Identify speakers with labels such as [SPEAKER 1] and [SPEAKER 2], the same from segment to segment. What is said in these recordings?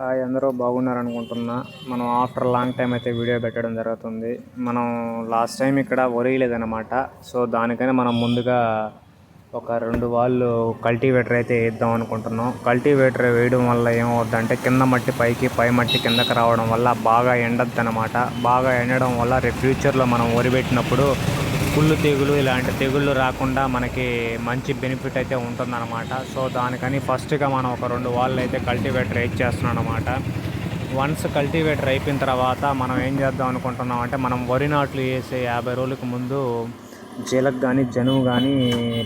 [SPEAKER 1] Hi అందరూ బాగున్నారనుకుంటున్నా. మనం ఆఫ్టర్ లాంగ్ టైం అయితే వీడియో పెట్టడం జరుగుతుంది. మనం లాస్ట్ టైం ఇక్కడ ఒరేయలేదన్నమాట. సో దానికైనా మనం ముందుగా ఒక రెండు వాళ్ళు కల్టివేటర్ అయితే వేద్దాం అనుకుంటున్నాం. కల్టివేటర్ వేయడం వల్ల ఏమవుద్దంటే కింద మట్టి పైకి పై మట్టి కిందకి రావడం వల్ల బాగా ఎండద్దు అనమాట బాగా ఎండడం వల్ల రేపు ఫ్యూచర్లో మనం వరి పెట్టినప్పుడు పుల్లు తెగులు ఇలాంటి తెగుళ్ళు రాకుండా మనకి మంచి బెనిఫిట్ అయితే ఉంటుందన్నమాట. సో దానికని ఫస్ట్గా మనం ఒక రెండు వాళ్ళు అయితే కల్టివేటర్ వేసి చేస్తున్నాం అనమాట వన్స్ కల్టివేటర్ అయిపోయిన తర్వాత మనం ఏం చేద్దాం అనుకుంటున్నాం అంటే మనం వరి నాట్లు వేసే యాభై రోజులకు ముందు జీలకు కానీ జనుము కానీ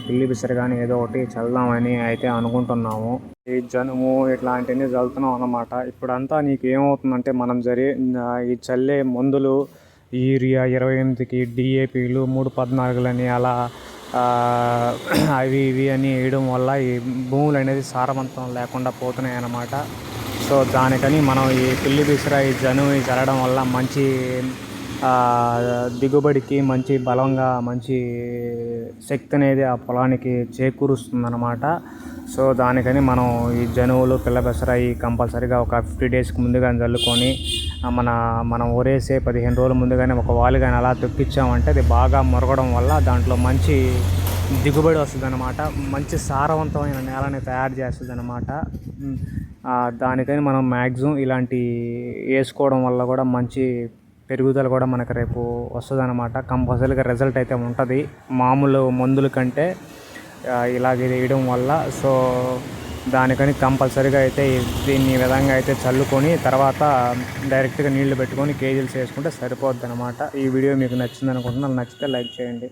[SPEAKER 1] పిల్లి బిసరు కానీ ఏదో ఒకటి చల్దామని అయితే అనుకుంటున్నాము. ఈ జనుము ఇట్లాంటివన్నీ చల్లుతున్నాం అన్నమాట. ఇప్పుడంతా నీకు ఏమవుతుందంటే మనం జరి ఈ చల్లే మందులు యూరియా ఇరవై ఎనిమిదికి డిఏపీలు మూడు పద్నాలుగులని అలా అవి ఇవి అని వేయడం వల్ల ఈ భూములు అనేది సారవంతం లేకుండా పోతున్నాయి అన్నమాట. సో దానికని మనం ఈ పిల్లి బిసిర ఈ జనుము జరగడం వల్ల మంచి దిగుబడికి మంచి బలంగా మంచి శక్తి అనేది ఆ పొలానికి చేకూరుస్తుందన్నమాట. సో దానికని మనం ఈ జనువులు పిల్ల పెసరాయి కంపల్సరీగా ఒక ఫిఫ్టీ డేస్కి ముందుగా చల్లుకొని మన మనం ఊరేసే పదిహేను రోజుల ముందుగానే ఒక వాలు కానీ అలా తొక్కిచ్చామంటే అది బాగా మొరగడం వల్ల దాంట్లో మంచి దిగుబడి వస్తుంది అనమాట మంచి సారవంతమైన నేలని తయారు చేస్తుంది అనమాట దానికని మనం మ్యాక్సిమం ఇలాంటి వేసుకోవడం వల్ల కూడా మంచి పెరుగుదల కూడా మనకు రేపు వస్తుంది అనమాట కంపల్సరీగా రిజల్ట్ అయితే ఉంటుంది. మామూలు మందుల కంటే ఇలాగ వేయడం వల్ల సో దానికని కంపల్సరీగా అయితే దీన్ని విధంగా అయితే చల్లుకొని తర్వాత డైరెక్ట్గా నీళ్ళు పెట్టుకొని కేజీలు చేసుకుంటే సరిపోద్ది అనమాట ఈ వీడియో మీకు నచ్చింది అనుకుంటున్నాను నచ్చితే లైక్ చేయండి.